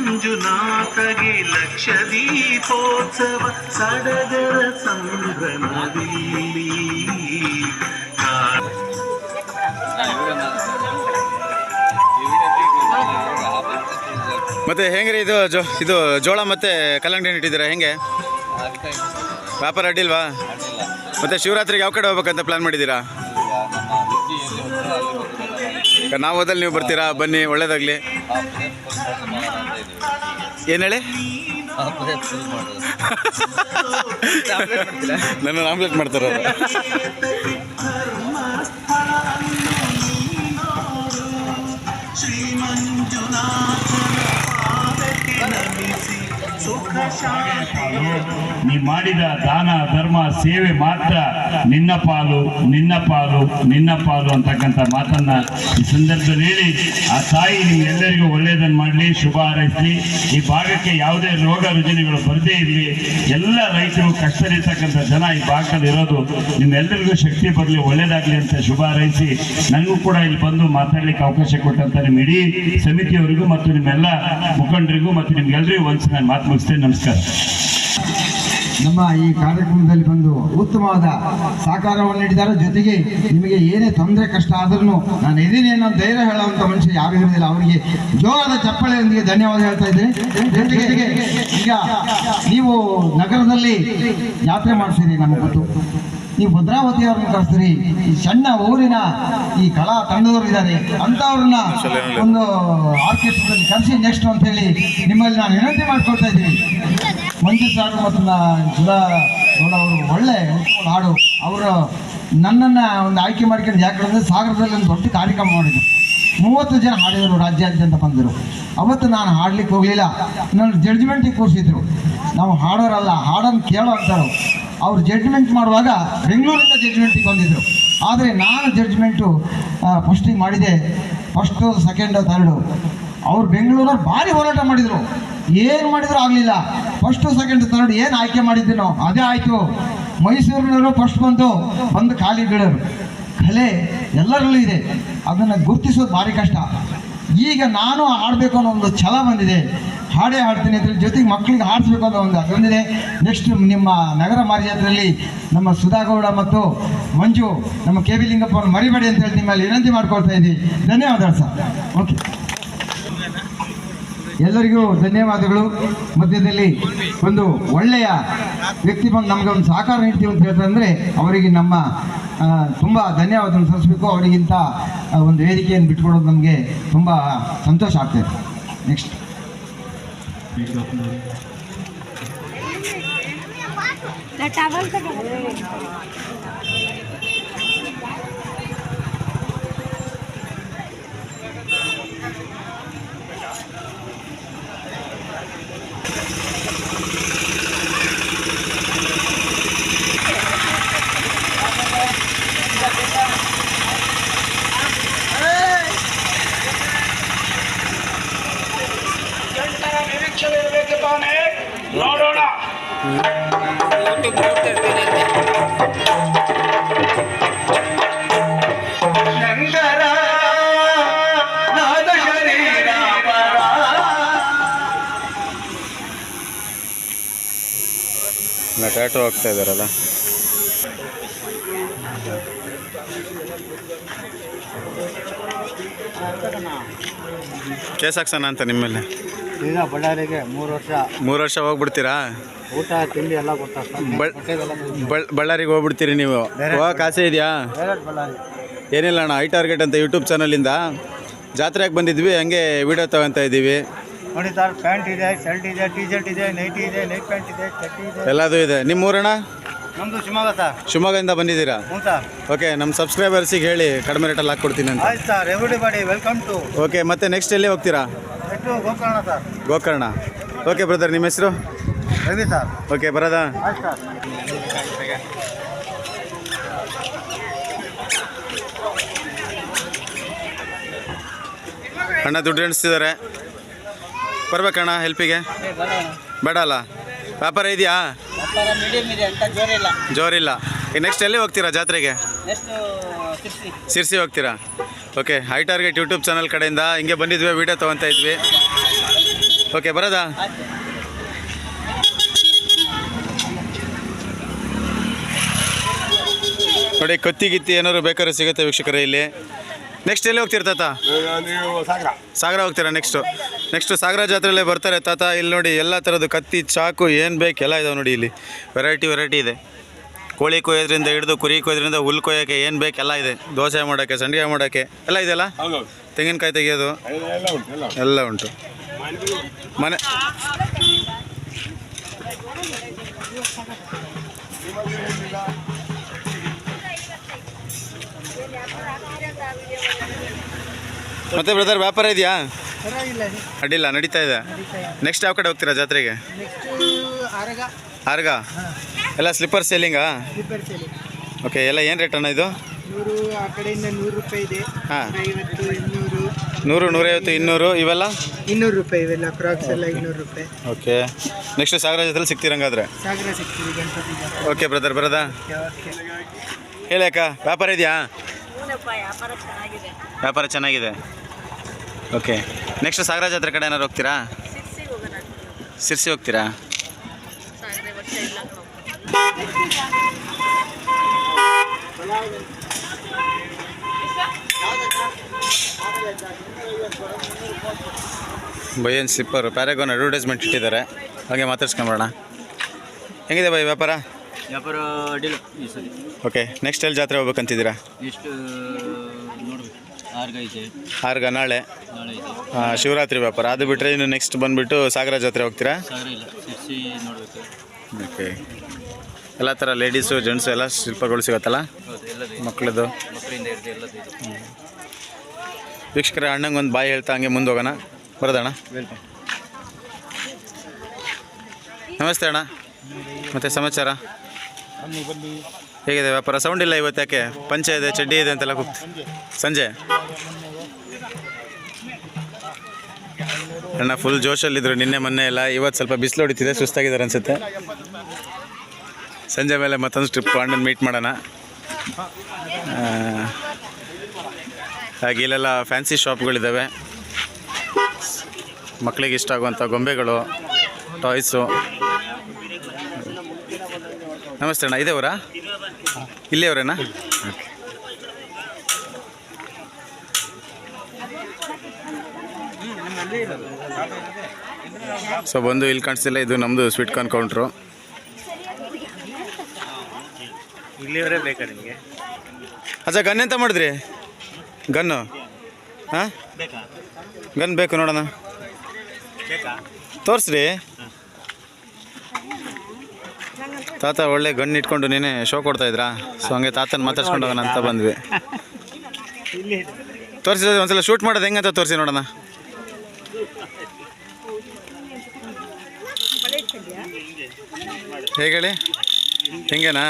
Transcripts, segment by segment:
ಶ್ರೀಮಂಜುನಾಥಗೆ ಲಕ್ಷ ದೀಪೋತ್ಸವ ಸಡಗರ ಸಂಭ್ರಮದಲ್ಲಿ. ಮತ್ತೆ ಹೆಂಗ್ರಿ ಇದು ಜೋ ಇದು ಜೋಳ ಮತ್ತೆ ಕಲ್ಲಂಗಡಿ ಇಟ್ಟಿದ್ದೀರಾ ಹೆಂಗೆ? ವ್ಯಾಪಾರ ಅಡ್ಡಿಲ್ವಾ? ಮತ್ತೆ ಶಿವರಾತ್ರಿಗೆ ಯಾವ ಕಡೆ ಹೋಗ್ಬೇಕಂತ ಪ್ಲಾನ್ ಮಾಡಿದ್ದೀರಾ? ನಾವು ಹೋದಲ್ಲಿ ನೀವು ಬರ್ತೀರಾ? ಬನ್ನಿ, ಒಳ್ಳೇದಾಗ್ಲಿ. ಏನು ಹೇಳಿ? ನನ್ನ ಆಮ್ಲೆಟ್ ಮಾಡ್ತಾರ ನೀ ಮಾಡಿದ ದಾನ, ಧರ್ಮ, ಸೇವೆ ಮಾತ್ರ ನಿನ್ನ ಪಾಲು ನಿನ್ನ ಪಾಲು ನಿನ್ನ ಪಾಲು ಅಂತಕ್ಕಂಥ ಮಾತನ್ನ ಈ ಸಂದರ್ಭದಲ್ಲಿ ಹೇಳಿ, ಆ ತಾಯಿ ನಿಮ್ಗೆಲ್ಲರಿಗೂ ಒಳ್ಳೆಯದನ್ನು ಮಾಡಲಿ, ಶುಭ ಹಾರೈಸಲಿ. ಈ ಭಾಗಕ್ಕೆ ಯಾವುದೇ ರೋಗ ರುಜಿನಿಗಳು ಬರದೇ ಇರಲಿ. ಎಲ್ಲ ರೈತರು ಕಷ್ಟದಲ್ಲಿರ್ತಕ್ಕಂಥ ಜನ ಈ ಭಾಗದಲ್ಲಿ ಇರೋದು ನಿಮ್ಮೆಲ್ಲರಿಗೂ ಶಕ್ತಿ ಬರಲಿ ಒಳ್ಳೇದಾಗಲಿ ಅಂತ ಶುಭ ಹಾರೈಸಿ. ನನಗೂ ಕೂಡ ಇಲ್ಲಿ ಬಂದು ಮಾತಾಡ್ಲಿಕ್ಕೆ ಅವಕಾಶ ಕೊಟ್ಟಂತ ನಿಮ್ಮ ಇಡೀ ಸಮಿತಿಯವರಿಗೂ ಮತ್ತು ನಿಮ್ಮೆಲ್ಲ ಮುಖಂಡರಿಗೂ ಮತ್ತು ನಿಮ್ಗೆಲ್ಲರಿಗೂ ಒಂದು ನಾನು ಮಾತು ಮುಗಿಸ್ತೇನೆ. ನಮಸ್ಕಾರ. ನಮ್ಮ ಈ ಕಾರ್ಯಕ್ರಮದಲ್ಲಿ ಬಂದು ಉತ್ತಮವಾದ ಸಹಕಾರವನ್ನು ನೀಡಿದ್ದಾರೆ. ಜೊತೆಗೆ ನಿಮಗೆ ಏನೇ ತೊಂದರೆ, ಕಷ್ಟ ಆದ್ರೂ ನಾನು ಇದೀನಿ ಅನ್ನೋ ಧೈರ್ಯ ಹೇಳುವಂತ ಮನುಷ್ಯ ಯಾರು ಇರುವುದಿಲ್ಲ. ಅವರಿಗೆ ಜೋರಾದ ಚಪ್ಪಳೆಯೊಂದಿಗೆ ಧನ್ಯವಾದ ಹೇಳ್ತಾ ಇದ್ದೇನೆ. ಜೊತೆಗೆ ಈಗ ನೀವು ನಗರದಲ್ಲಿ ಯಾತ್ರೆ ಮಾಡ್ತೀರಿ ನಮಗೆ ಗೊತ್ತು? ನೀವು ಭದ್ರಾವತಿಯವ್ರನ್ನ ಕಳಿಸ್ತೀರಿ ಈ ಸಣ್ಣ ಊರಿನ ಈ ಕಲಾ ತಂಡದವರು ಇದ್ದಾರೆ. ಅಂತವ್ರನ್ನ ಒಂದು ಆರ್ಕೆಸ್ಟ್ರಾದಲ್ಲಿ ಕರೆಸಿ ನೆಕ್ಸ್ಟ್ ಅಂತ ಹೇಳಿ ನಿಮ್ಮಲ್ಲಿ ನಾನು ವಿನಂತಿ ಮಾಡ್ಕೊಳ್ತಾ ಇದ್ದೀನಿ. ಮಂಜು ಸಾರು ಮತ್ತು ಸುಧಾ ಅವರು ಒಳ್ಳೆ ಹಾಡು. ಅವರು ನನ್ನನ್ನು ಒಂದು ಆಯ್ಕೆ ಮಾಡ್ಕೊಂಡು ಯಾಕಂದ್ರೆ ಸಾಗರದಲ್ಲಿ ಒಂದು ದೊಡ್ಡ ಕಾರ್ಯಕ್ರಮ ಮಾಡಿದ್ರು. ಮೂವತ್ತು ಜನ ಹಾಡಿದರು ರಾಜ್ಯಾದ್ಯಂತ ಬಂದರು. ಅವತ್ತು ನಾನು ಹಾಡ್ಲಿಕ್ಕೆ ಹೋಗಲಿಲ್ಲ. ನನ್ನ ಜಡ್ಜ್ಮೆಂಟಿಗೆ ಕೂರಿಸಿದ್ರು. ನಾವು ಹಾಡೋರಲ್ಲ, ಹಾಡನ್ನು ಕೇಳೋ ಅಂತಾರೆ ಅವ್ರು ಜಡ್ಜ್ಮೆಂಟ್ ಮಾಡುವಾಗ ಬೆಂಗಳೂರಿಂದ ಜಡ್ಜ್ಮೆಂಟಿಗೆ ಬಂದಿದ್ದರು ಆದರೆ ನಾನು ಜಡ್ಜ್ಮೆಂಟು ಫಸ್ಟಿಗೆ ಮಾಡಿದೆ. ಫಸ್ಟು ಸೆಕೆಂಡು ಥರ್ಡು ಅವ್ರು ಬೆಂಗಳೂರವ್ರು ಭಾರಿ ಹೋರಾಟ ಮಾಡಿದರು. ಏನು ಮಾಡಿದ್ರು ಆಗಲಿಲ್ಲ. ಫಸ್ಟು ಸೆಕೆಂಡ್ ಥರ್ಡ್ ಏನು ಆಯ್ಕೆ ಮಾಡಿದ್ದೀನೋ ಅದೇ ಆಯಿತು. ಮೈಸೂರಿನವರು ಫಸ್ಟ್ ಬಂದು ಬಂದು ಖಾಲಿ ಬೀಳೋರು. ಕಲೆ ಎಲ್ಲರಲ್ಲೂ ಇದೆ. ಅದನ್ನು ಗುರುತಿಸೋದು ಭಾರಿ ಕಷ್ಟ. ಈಗ ನಾನು ಹಾಡಬೇಕು ಅನ್ನೋ ಒಂದು ಛಲ ಬಂದಿದೆ. ಹಾಡೇ ಹಾಡ್ತೀನಿ ಅದ್ರ ಜೊತೆಗೆ ಮಕ್ಕಳಿಗೆ ಹಾಡಿಸ್ಬೇಕು ಅನ್ನೋ ಒಂದು ಅದೊಂದಿದೆ ನೆಕ್ಸ್ಟ್ ನಿಮ್ಮ ನಗರ ಮಾರಿಯಾತ್ರೆಯಲ್ಲಿ ನಮ್ಮ ಸುಧಾಗೌಡ ಮತ್ತು ಮಂಜು, ನಮ್ಮ ಕೆ ವಿ ಲಿಂಗಪ್ಪ ಅವ್ರನ್ನ ಮರಿಬೇಡಿ ಅಂತ ಹೇಳಿ ನಿಮ್ಮಲ್ಲಿ ವಿನಂತಿ ಮಾಡ್ಕೊಳ್ತಾ ಇದ್ದೀನಿ. ಧನ್ಯವಾದಗಳು ಸರ್. ಓಕೆ ಎಲ್ಲರಿಗೂ ಧನ್ಯವಾದಗಳು. ಮಧ್ಯದಲ್ಲಿ ಒಂದು ಒಳ್ಳೆಯ ವ್ಯಕ್ತಿ ಬಂದು ನಮಗೆ ಒಂದು ಸಹಕಾರ ನೀಡ್ತೀವಿ ಅಂತ ಹೇಳ್ತಂದ್ರೆ ಅವರಿಗೆ ನಮ್ಮ ತುಂಬ ಧನ್ಯವಾದ ಸಲ್ಲಿಸಬೇಕು ಅವರಿಗಿಂತ ಒಂದು ವೇದಿಕೆಯನ್ನು ಬಿಟ್ಕೊಡೋದು ನಮಗೆ ತುಂಬ ಸಂತೋಷ ಆಗ್ತಾಯಿದೆ ನೆಕ್ಸ್ಟ್ ಟ್ಯಾಟೋ ಹೋಗ್ತಾ ಇದ್ದಾರಲ್ಲ. ಕೇಸ್ ಹಾಕ್ಸೋಣ ಅಂತ ನಿಮ್ಮಲ್ಲಿ? ಈಗ ಬಳ್ಳಾರಿಗೆ ಮೂರು ವರ್ಷ. ಮೂರು ವರ್ಷ ಹೋಗ್ಬಿಡ್ತೀರಾ? ಊಟ ತಿಂಡಿ ಎಲ್ಲ ಕೊಡ್ತಾರೆ ಬಳ್ ಬಳ್- ಬಳ್ಳಾರಿಗೆ ಹೋಗ್ಬಿಡ್ತೀರಿ ನೀವು? ಹೋಗಕ್ಕೆ ಆಸೆ ಇದೆಯಾ? ಏನಿಲ್ಲ ಅಣ್ಣ ಐ ಟಾರ್ಗೆಟ್ ಅಂತ ಯೂಟ್ಯೂಬ್ ಚಾನಲಿಂದ ಜಾತ್ರೆಗೆ ಬಂದಿದ್ವಿ ಹಂಗೆ ವಿಡಿಯೋ ತಗೊತಾ ಇದ್ದೀವಿ ನೋಡಿ ಸರ್ ಪ್ಯಾಂಟ್ ಇದೆ ಶರ್ಟ್ ಇದೆ ಟಿ ಶರ್ಟ್ ಇದೆ ನೈಟಿ ಇದೆ ನೈಟ್ ಪ್ಯಾಂಟ್ ಇದೆ ಚಡ್ಡಿ ಇದೆ. ಎಲ್ಲದೂ ಇದೆ. ನಿಮ್ಮ ಊರಣ್ಣ? ನಮ್ಮದು ಶಿವಮೊಗ್ಗ ಸರ್. ಶಿವಮೊಗ್ಗದಿಂದ ಬಂದಿದ್ದೀರಾ? ಹ್ಞೂ ಸರ್. ಓಕೆ ನಮ್ಮ ಸಬ್ಸ್ಕ್ರೈಬರ್ಸಿಗೆ ಹೇಳಿ ಕಡಿಮೆ ರೇಟಲ್ಲಿ ಹಾಕ್ಕೊಡ್ತೀನಿ ಅಂತ. ಆಯ್ತು sir everybody welcome to okay ಮತ್ತೆ ನೆಕ್ಸ್ಟ್ ಎಲ್ಲಿ ಹೋಗ್ತೀರಾ? ಎಷ್ಟು Gokarna sir. Gokarna. Okay brother ನಿಮ್ಮ ಹೆಸರು? ರವಿ ಸರ್. ಓಕೆ ಬರೋದಾ ಆಯ್ತು ಸರ್. ಅಣ್ಣ ದುಡ್ಡು ಎಣಿಸ್ತಿದ್ದಾರೆ. ಬರ್ಬೇಕಣ್ಣ ಹೆಲ್ಪಿಗೆ ಬೇಡ ಅಲ್ಲ ವ್ಯಾಪಾರ ಇದೆಯಾ? ಜೋರಿಲ್ಲ. ಈಗ ನೆಕ್ಸ್ಟ್ ಎಲ್ಲಿ ಹೋಗ್ತೀರಾ ಜಾತ್ರೆಗೆ? ಸಿರ್ಸಿ ಹೋಗ್ತೀರಾ? Okay hi target YouTube channel ಕಡೆಯಿಂದ ಹಿಂಗೆ ಬಂದಿದ್ವಿ ವೀಡಿಯೋ ತೊಗೊತಾ ಇದ್ವಿ. ಓಕೆ ಬರೋದಾ? ನೋಡಿ ಕತ್ತಿ ಗಿತ್ತಿ ಏನಾದ್ರು ಬೇಕಾದ್ರೆ ಸಿಗುತ್ತೆ ವೀಕ್ಷಕರೇ ಇಲ್ಲಿ. ನೆಕ್ಸ್ಟ್ ಎಲ್ಲಿ ಹೋಗ್ತೀರ ತಾತ? ಸಾಗರ. ಹೋಗ್ತೀರಾ ನೆಕ್ಸ್ಟು ನೆಕ್ಸ್ಟ್ ಸಾಗರ ಜಾತ್ರೆಯಲ್ಲೇ ಬರ್ತಾರೆ ತಾತ. ಇಲ್ಲಿ ನೋಡಿ ಎಲ್ಲ ಥರದ್ದು ಕತ್ತಿ ಚಾಕು ಏನು ಬೇಕು ಎಲ್ಲ ಇದಾವೆ ನೋಡಿ ಇಲ್ಲಿ. ವೆರೈಟಿ ವೆರೈಟಿ ಇದೆ. ಕೋಳಿ ಕೊಯ್ಯೋದ್ರಿಂದ ಹಿಡಿದು ಕುರಿ ಕೊಯ್ಯೋದ್ರಿಂದ ಹುಲ್ ಕೊಯ್ಯೋಕೆ ಏನು ಬೇಕು ಎಲ್ಲ ಇದೆ. ದೋಸೆ ಮಾಡೋಕ್ಕೆ ಸಂಡಿಗೆ ಮಾಡೋಕ್ಕೆ ಎಲ್ಲ ಇದೆಯಲ್ಲ? ತೆಂಗಿನಕಾಯಿ ತೆಗೆಯೋದು? ಎಲ್ಲ ಉಂಟು. ಮನೆ ಮತ್ತೆ ಬ್ರದರ್ ವ್ಯಾಪಾರ ಇದೆಯಾ? ಅಡ್ಡಿಲ್ಲ ನಡೀತಾ ಇದೆ. ನೆಕ್ಸ್ಟ್ ಯಾವ ಕಡೆ ಹೋಗ್ತೀರಾ ಜಾತ್ರೆಗೆ? ಆರಗ. ಎಲ್ಲ ಸ್ಲಿಪ್ಪರ್ ಸೇಲಿಂಗಾ ಓಕೆ ಎಲ್ಲ ಏನು ರೇಟ್ ಅಣ್ಣ ಇದು? ಹಾಂ. ನೂರು ನೂರೈವತ್ತು ಇನ್ನೂರು ಇವೆಲ್ಲ? ಇನ್ನೂರು ರೂಪಾಯಿ ಇವೆಲ್ಲ ಕ್ರಾಕ್ಸ್ ಎಲ್ಲ ಇನ್ನೂರು ರೂಪಾಯಿ. ಓಕೆ ನೆಕ್ಸ್ಟ್ ಸಾಗರ ಜೊತೆಲಿ ಸಿಗ್ತೀರಂಗಾದ್ರೆ ಸಾಗರ ಸಿಗ್ತೀವಿ ಗಣಪತಿ ಓಕೆ ಬ್ರದರ್ ಬರೋದಾ? ಹೇಳಕ್ಕ ವ್ಯಾಪಾರ ಇದೆಯಾ? ವ್ಯಾಪಾರ ಚೆನ್ನಾಗಿದೆ. ಓಕೆ ನೆಕ್ಸ್ಟ್ ಸಾಗರ ಜಾತ್ರೆ ಕಡೆ ಏನಾರು ಹೋಗ್ತೀರಾ? ಸಿರ್ಸಿ ಹೋಗ್ತೀರಾ? ಬೈಯನ್ ಸಿಪ್ಪರು ಪ್ಯಾರಾಗೋನ್ ಅಡ್ವರ್ಟೈಸ್ಮೆಂಟ್ ಇಟ್ಟಿದ್ದಾರೆ. ಹಾಗೆ ಮಾತಾಡ್ಸ್ಕೊಂಬರೋಣ. ಹೆಂಗಿದೆ ಬೈ ವ್ಯಾಪಾರ? ವ್ಯಾಪಾರ ಅಡ್ಡಿಲ್ಲ ಈ ಸರಿ. ಓಕೆ ನೆಕ್ಸ್ಟ್ ಎಲ್ಲಿ ಜಾತ್ರೆ ಹೋಗ್ಬೇಕಂತಿದ್ದೀರಾ? ಎಷ್ಟು ನೋಡ್ಬೇಕು. ಆರ್ಗ ನಾಳೆ. ನಾಳೆ ಐತೆ ಆ, ಶಿವರಾತ್ರಿ ವ್ಯಾಪಾರ. ಅದು ಬಿಟ್ಟರೆ ಇನ್ನು ನೆಕ್ಸ್ಟ್ ಬಂದುಬಿಟ್ಟು ಸಾಗರ ಜಾತ್ರೆ ಹೋಗ್ತೀರಾ? ಸಾವಿರ ಇಲ್ಲ ಸಿರ್ಸಿ ನೋಡ್ಬೇಕು. ಓಕೆ ಎಲ್ಲ ಥರ ಲೇಡೀಸು ಜೆಂಟ್ಸು ಎಲ್ಲ ಶಿಲ್ಪಗಳು ಸಿಗುತ್ತಲ್ಲ? ಹೌದು ಎಲ್ಲದು ಮಕ್ಕಳದು ಮಕ್ಕಳಿಂದ ಹಿಡಿದು ಎಲ್ಲದು ಇದೆ. ವೀಕ್ಷಕರ ಅಣ್ಣಂಗೆ ಒಂದು ಬಾಯಿ ಹೇಳ್ತಾ ಹಂಗೆ ಮುಂದೆ ಹೋಗೋಣ. ಬರೋದಣ್ಣ? ನಮಸ್ತೆ ಅಣ್ಣ. ಮತ್ತೆ ಸಮಾಚಾರ? ಹೇಗಿದೆ ವ್ಯಾಪಾರ? ಸೌಂಡ್ ಇಲ್ಲ ಇವತ್ತು ಯಾಕೆ? ಪಂಚೆ ಇದೆ, ಚಡ್ಡಿ ಇದೆ ಅಂತೆಲ್ಲ ಕೂಗ್ತಿ ಸಂಜೆ? ಅಣ್ಣ ಫುಲ್ ಜೋಶಲ್ಲಿದ್ದರು ನಿನ್ನೆ ಮೊನ್ನೆ ಎಲ್ಲ. ಇವತ್ತು ಸ್ವಲ್ಪ ಬಿಸಿಲು ಹೊಡಿತಿದೆ, ಸುಸ್ತಾಗಿದ್ದಾರೆ ಅನಿಸುತ್ತೆ. ಸಂಜೆ ಮೇಲೆ ಮತ್ತೊಂದು ಟ್ರಿಪ್ ಅಣ್ಣನ ಮೀಟ್ ಮಾಡೋಣ. ಹಾಗೆ ಇಲ್ಲೆಲ್ಲ ಫ್ಯಾನ್ಸಿ ಶಾಪ್ಗಳಿದ್ದಾವೆ ಮಕ್ಕಳಿಗೆ ಇಷ್ಟ ಆಗುವಂಥ ಗೊಂಬೆಗಳು ಟಾಯ್ಸು ನಮಸ್ತೆ ಅಣ್ಣ ಇದೆ ಅವರಾ ಇಲ್ಲೇ ಅವರೇನಾ ಸೊ ಬಂದು ಇಲ್ಲಿ ಕಾಣಿಸ್ತಿಲ್ಲ ಇದು ನಮ್ಮದು ಸ್ವೀಟ್ ಕಾರ್ನ್ ಕೌಂಟ್ರು ಇಲ್ಲಿವರೇ ಬೇಕಾ ನಿಮಗೆ? ಅಜ್ಜ ಗನ್ ಎಂತ ಮಾಡಿದ್ರಿ? ಗನ್ನು? ಹಾಂ? ಗನ್ ಬೇಕು ನೋಡೋಣ. ತೋರಿಸ್ರಿ. ತಾತ ಒಳ್ಳೆ ಗನ್ ಇಟ್ಕೊಂಡು ನೀನೇ ಶೋ ಕೊಡ್ತಾ ಇದ್ರಾ? ಸೊ ಹಂಗೆ ತಾತನ ಮಾತಾಡ್ಸ್ಕೊಂಡು ಹೋಗೋಣ ಅಂತ ಬಂದ್ವಿ. ತೋರಿಸಿ ಒಂದ್ಸಲ ಶೂಟ್ ಮಾಡೋದು ಹೆಂಗಂತ ತೋರಿಸಿ ನೋಡೋಣ. ಹೇಗೆ ಹೇಳಿ? ಹೆಂಗೇನಾ?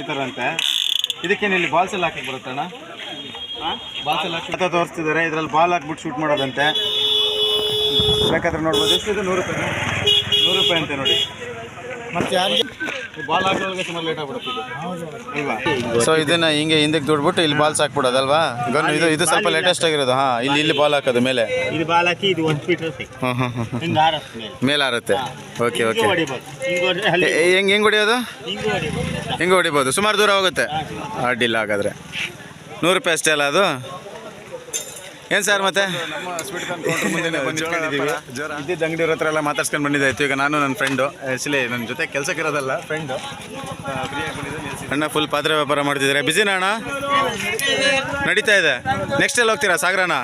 ಈ ಥರ ಅಂತೆ ಇದಕ್ಕೇನು ಇಲ್ಲಿ ಬಾಲ್ಸ್ ಎಲ್ಲ ಹಾಕಿ ಬರುತ್ತಣ್ಣ? ಬಾಲ್ಸ್ ಎಲ್ಲ ಹಾಕಿ ತೋರಿಸ್ತಿದ್ದಾರೆ ಇದ್ರಲ್ಲಿ ಬಾಲ್ ಹಾಕ್ಬಿಟ್ಟು ಶೂಟ್ ಮಾಡೋದಂತೆ. ಬೇಕಾದ್ರೆ ನೋಡ್ಬೋದು. ಎಷ್ಟಿದೆ? ನೂರು ರೂಪಾಯಿ. ನೂರು ರೂಪಾಯಿ ಅಂತೆ ನೋಡಿ. ಮತ್ತೆ ಯಾರಿಗೆ? ಬಾಲ್ ಹಾಕೋದಕ್ಕೆ ಸುಮಾರು ಲೇಟ್ ಆಗ್ಬಿಡುತ್ತೆ ಸೊ ಇದನ್ನ ಹಿಂಗೆ ಹಿಂದಕ್ಕೆ ದುಡ್ಬಿಟ್ಟು ಇಲ್ಲಿ ಬಾಲ್ಸ್ ಹಾಕ್ಬಿಡೋದಲ್ವಾ ಗನ್ ಇದು ಇದು ಸ್ವಲ್ಪ ಲೇಟೆಸ್ಟ್ ಆಗಿರೋದು. ಹಾ ಇಲ್ಲಿ ಇಲ್ಲಿ ಬಾಲ್ ಹಾಕೋದು ಮೇಲೆ. ಇದು ಬಾಲ್ ಹಾಕಿ ಇದು ಒಂದು ಫೀಟ್ ಮೇಲೆ. ಆರುತ್ತೆ. ಓಕೆ ಓಕೆ ಹೆಂಗ್ ಹೆಂಗ್ ಹಿಂಗೆ ಹೊಡೆದ್ರೆ ಅಲ್ಲಿ ಹೆಂಗೆ ಹೆಂಗೆ ಹೊಡಿಯೋದು? ಹೆಂಗೆ ಹೊಡಿಬೋದು. ಸುಮಾರು ದೂರ ಹೋಗುತ್ತೆ. ಅಡ್ಡಿಲ್ಲ ಹಾಗಾದ್ರೆ. ನೂರು ರೂಪಾಯಿ ಅಷ್ಟೇ ಅಲ್ಲ ಅದು? ಏನು ಸರ್ ಮತ್ತೆ? ಇದ್ದಿದ್ದ ಅಂಗಡಿ ಹತ್ರ ಎಲ್ಲ ಮಾತಾಡ್ಸ್ಕೊಂಡು ಬಂದಿದ್ದಾಯ್ತು. ಈಗ ನಾನು ನನ್ನ ಫ್ರೆಂಡು ಆ್ಯಕ್ಚುಲಿ ನನ್ನ ಜೊತೆ ಕೆಲಸಕ್ಕೆ ಇರೋದಲ್ಲ ಫ್ರೆಂಡು ಅಣ್ಣ ಫುಲ್ ಪಾತ್ರೆ ವ್ಯಾಪಾರ ಮಾಡ್ತಿದ್ದಾರೆ. ಬಿಸಿನಾ ಅಣ್ಣ? ನಡೀತಾ ಇದೆ. ನೆಕ್ಸ್ಟ್ ಎಲ್ಲಿ ಹೋಗ್ತೀರಾ? ಸಾಗರನ?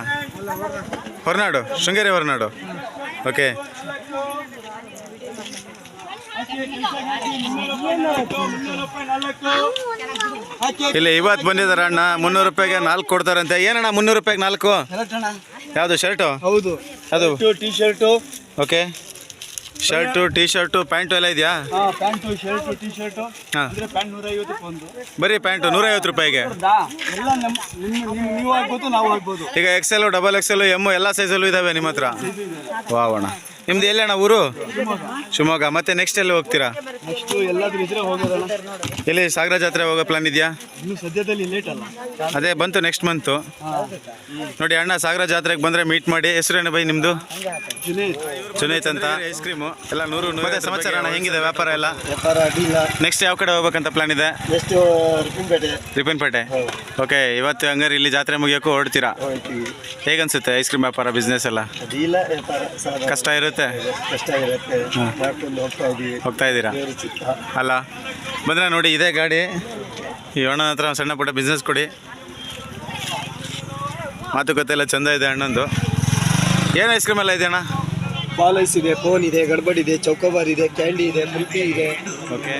ಹೊರನಾಡು? ಶೃಂಗೇರಿ ಹೊರನಾಡು? ಓಕೆ ಇಲ್ಲಿ ಇವತ್ತು ಬಂದಿದಾರ ಅಣ್ಣ ಮುನ್ನೂರು ರೂಪಾಯಿಗೆ ನಾಲ್ಕು ಕೊಡ್ತಾರಂತೆ. ಏನಣ್ಣ ಮುನ್ನೂರು ರೂಪಾಯಿಗೆ ನಾಲ್ಕು? ಯಾವುದು ಶರ್ಟು? ಹೌದು. ಅದು T shirt okay. Shirt T shirt pant ಎಲ್ಲ ಇದೆಯಾ? ಪ್ಯಾಂಟು ಶರ್ಟು ಟಿ ಶರ್ಟು ಹಾಂ ಪ್ಯಾಂಟ್ ನೂರ ಐವತ್ತು ಒಂದು ಬರೀ ಪ್ಯಾಂಟು ನೂರೈವತ್ತು ರೂಪಾಯಿಗೆ? ಎಲ್ಲ ನೀವು ಆಗ್ಬೋದು ನಾವು ಆಗ್ಬೋದು. ಈಗ ಎಕ್ಸೆಲ್ ಡಬಲ್ ಎಕ್ಸೆಲ್ ಎಂ ಎಲ್ಲ ಸೈಜಲ್ಲೂ ಇದಾವೆ ನಿಮ್ಮ ಹತ್ರ? ವಾವಣ ನಿಮ್ದು ಎಲ್ಲಣ್ಣ ಅಣ್ಣ ಊರು? ಶಿವಮೊಗ್ಗ. ಮತ್ತೆ ನೆಕ್ಸ್ಟ್ ಎಲ್ಲಿ ಹೋಗ್ತೀರಾ? ನೆಕ್ಸ್ಟು ಎಲ್ಲಾದ್ರೂ ಇದ್ರೆ ಹೋಗೋದಲ್ಲ. ಎಲ್ಲಿ ಸಾಗರ ಜಾತ್ರೆ ಹೋಗೋ ಪ್ಲಾನ್ ಇದೆಯಾ? ಇನ್ನು ಸದ್ಯದಲ್ಲಿ ಲೇಟ್ ಅಲ್ಲ. ಅದೇ ಬಂತು ನೆಕ್ಸ್ಟ್ ಮಂತು ನೋಡಿ ಅಣ್ಣ ಸಾಗರ ಜಾತ್ರೆಗೆ ಬಂದರೆ ಮೀಟ್ ಮಾಡಿ. ಹೆಸರೇನು ಬೈ ನಿಮ್ಮದು ಚುನೈತ್ ಅಂತ. ಐಸ್ ಕ್ರೀಮು ಎಲ್ಲ ನೂರು ನೂರ ಸಮಾಚಾರ ಅಣ್ಣ ಹೆಂಗಿದೆ ವ್ಯಾಪಾರ ಎಲ್ಲ? ನೆಕ್ಸ್ಟ್ ಯಾವ ಕಡೆ ಹೋಗ್ಬೇಕಂತ ಪ್ಲಾನ್ ಇದೆ? ನೆಕ್ಸ್ಟ್ ರಿಪನ್ಪೇಟೆ ಓಕೆ ಇವತ್ತು ಹಂಗಾರೆ ಇಲ್ಲಿ ಜಾತ್ರೆ ಮುಗಿಯೋಕ್ಕೂ ಹೊರಡ್ತೀರಾ? ಹೇಗನ್ಸುತ್ತೆ ಐಸ್ ಕ್ರೀಮ್ ವ್ಯಾಪಾರ ಬಿಸ್ನೆಸ್ ಎಲ್ಲ? ಕಷ್ಟ ಇರುತ್ತೆ? ಕಷ್ಟ ಇರುತ್ತೆ ಮಾಡ್ಕೊಂಡು ಹೋಗ್ತಾ ಇದೀವಿ ಹೋಗ್ತಾ ಇದ್ದೀರಾ? ಚಿತ್ತ ಅಲ್ಲ ಬಂದ್ರೆ ನೋಡಿ ಇದೇ ಗಾಡಿ. ಈ ಅಣ್ಣನ ಹತ್ರ ಸಣ್ಣ ಪುಟ್ಟ ಬಿಸ್ನೆಸ್ ಕೊಡಿ. ಮಾತುಕತೆ ಎಲ್ಲ ಚಂದ ಇದೆ ಅಣ್ಣಂದು. ಏನು ಐಸ್ ಕ್ರೀಮ್ ಎಲ್ಲ ಇದೆ ಅಣ್ಣ? ಪಾಲ್ ಐಸ್ ಇದೆ ಫೋನ್ ಇದೆ ಗಡ್ಬಡ್ ಇದೆ ಚೌಕೋಬಾರ್ ಇದೆ ಕ್ಯಾಂಡಿ ಇದೆ ಮುಲ್ಕಿ ಇದೆ. ಓಕೆ.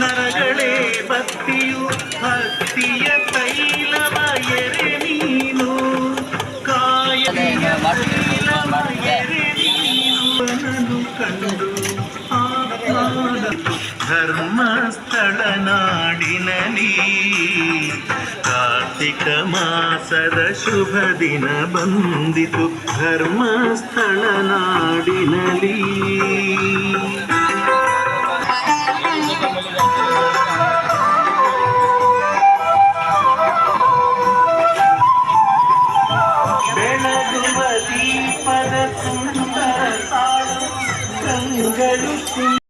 ನರಗಳೇ ಭಕ್ತಿಯು, ಭಕ್ತಿಯ ತೈಲವ ಎರೆ ನೀನು. ಕಾಯಲಿಯ ತೈಲವ ಎರೆ ನೀನು ಕಂಡು ಧರ್ಮಸ್ಥಳ ನಾಡಿನಲ್ಲಿ ಕಾರ್ತಿಕ ಮಾಸದ ಶುಭ ದಿನ ಬಂದಿತು, ಧರ್ಮಸ್ಥಳ ನಾಡಿನಲಿ தீபத சுந்தர தாளும் கண்களுக்கும்